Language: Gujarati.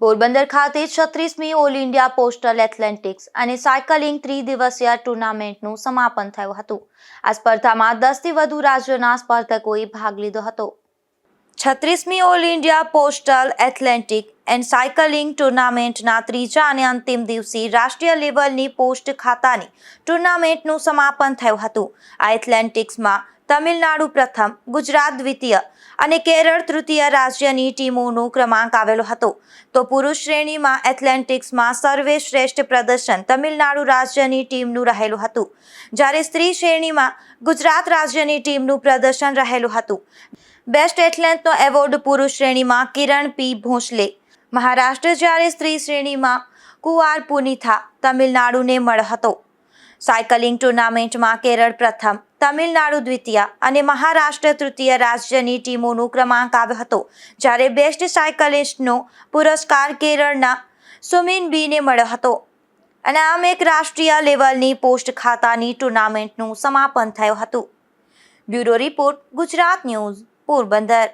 પોરબંદર ખાતે છત્રીસમી ઓલ ઇન્ડિયા પોસ્ટલ એથ્લેટિક્સ અને સાયકલિંગ ત્રિદિવસીય ટુર્નામેન્ટનું સમાપન થયું હતું. આ સ્પર્ધામાં દસથી વધુ રાજ્યોના સ્પર્ધકોએ ભાગ લીધો હતો. છત્રીસમી all India postal athletic and cycling ટુર્નામેન્ટના ત્રીજા અને અંતિમ દિવસે રાષ્ટ્રીય લેવલની પોસ્ટ ખાતાની ટુર્નામેન્ટનું સમાપન થયું હતું. આ એથ્લેટિક્સમાં તમિલનાડુ પ્રથમ, ગુજરાત દ્વિતીય અને કેરળ તૃતીય રાજ્યની ટીમોનો ક્રમાંક આવેલો હતો. તો પુરુષ શ્રેણીમાં એથ્લેટિક્સમાં સર્વે શ્રેષ્ઠ પ્રદર્શન તમિલનાડુ રાજ્યની ટીમનું રહેલું હતું. જ્યારે સ્ત્રી શ્રેણીમાં ગુજરાત રાજ્યની ટીમનું પ્રદર્શન રહેલું હતું. બેસ્ટ એથ્લેટનો એવોર્ડ પુરુષ શ્રેણીમાં કિરણ પી. ભોંસલે. મહારાષ્ટ્ર જ્યારે સ્ત્રી શ્રેણીમાં કુઆર પુનિથા તમિલનાડુને મળ્યો હતો. સાયકલિંગ ટુર્નામેન્ટમાં કેરળ પ્રથમ, તમિલનાડુ દ્વિતીય અને મહારાષ્ટ્ર તૃતીય રાજ્યની ટીમોનો ક્રમાંક આવ્યો હતો, જ્યારે બેસ્ટ સાયકલિસ્ટનો પુરસ્કાર કેરળના સુમિન બીને મળ્યો હતો. અને આમ એક રાષ્ટ્રીય લેવલની પોસ્ટ ખાતાની ટુર્નામેન્ટનું સમાપન થયું હતું. Bureau report Gujarat news Porbandar.